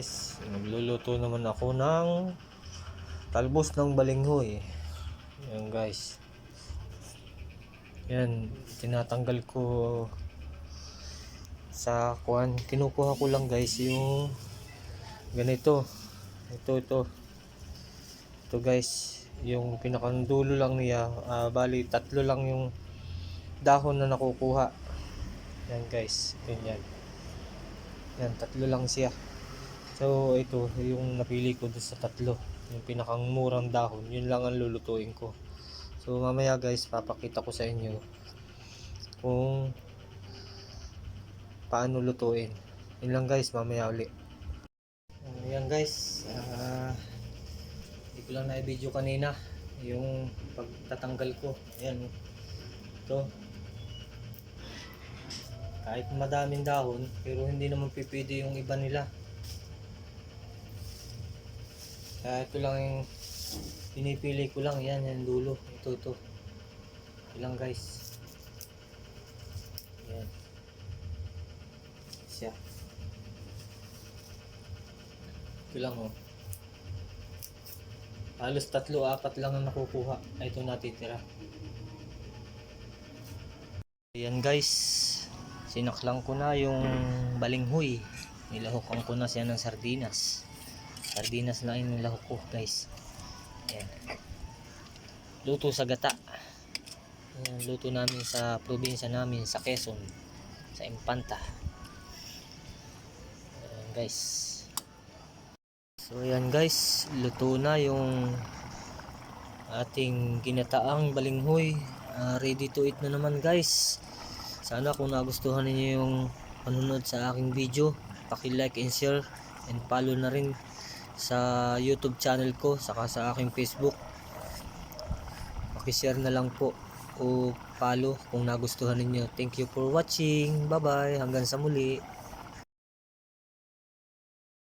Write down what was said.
guys, nagluluto naman ako ng talbos ng balinghoy. Yan guys. Yan, tinatanggal ko sa kuan. Kinukuha ko lang guys yung ganito. Ito, ito. Ito guys, yung pinakandulo lang niya. ah, bali, tatlo lang yung dahon na nakukuha. Yan guys, ganyan. Yan, tatlo lang siya. So, ito, yung napili ko sa tatlo. Yung pinakang murang dahon, yun lang ang lulutuin ko. So, mamaya guys, papakita ko sa inyo kung paano lutuin. Yun lang guys, mamaya uli. Ayan guys, ah, hindi ko lang na-video kanina yung pagtatanggal ko. Ayan, ito, kahit madaming dahon pero hindi naman pipili yung iba nila kaya ito lang yung pinipili ko lang yan yung dulo ito ito. Ito lang guys. Yan. Siya ito lang oh. Halos tatlo apat lang ang nakukuha. Ito natitira. Ayan guys, sinaklang ko na yung balinghoy. Nilahukan ko na siya ng sardinas. Sardinas na yung nilahok ko guys. Ayan. Luto sa gata. Ayan, luto namin sa probinsya namin sa Quezon. Sa Impanta. Ayan guys. So ayan guys, luto na yung ating ginataang balinghoy. Ah, ready to eat na naman guys. Sana kung nagustuhan niyo yung panunod sa aking video, paki-like and share and follow na rin sa YouTube channel ko saka sa aking Facebook. Paki-share na lang po o follow kung nagustuhan ninyo. Thank you for watching. Bye-bye. Hanggang sa muli.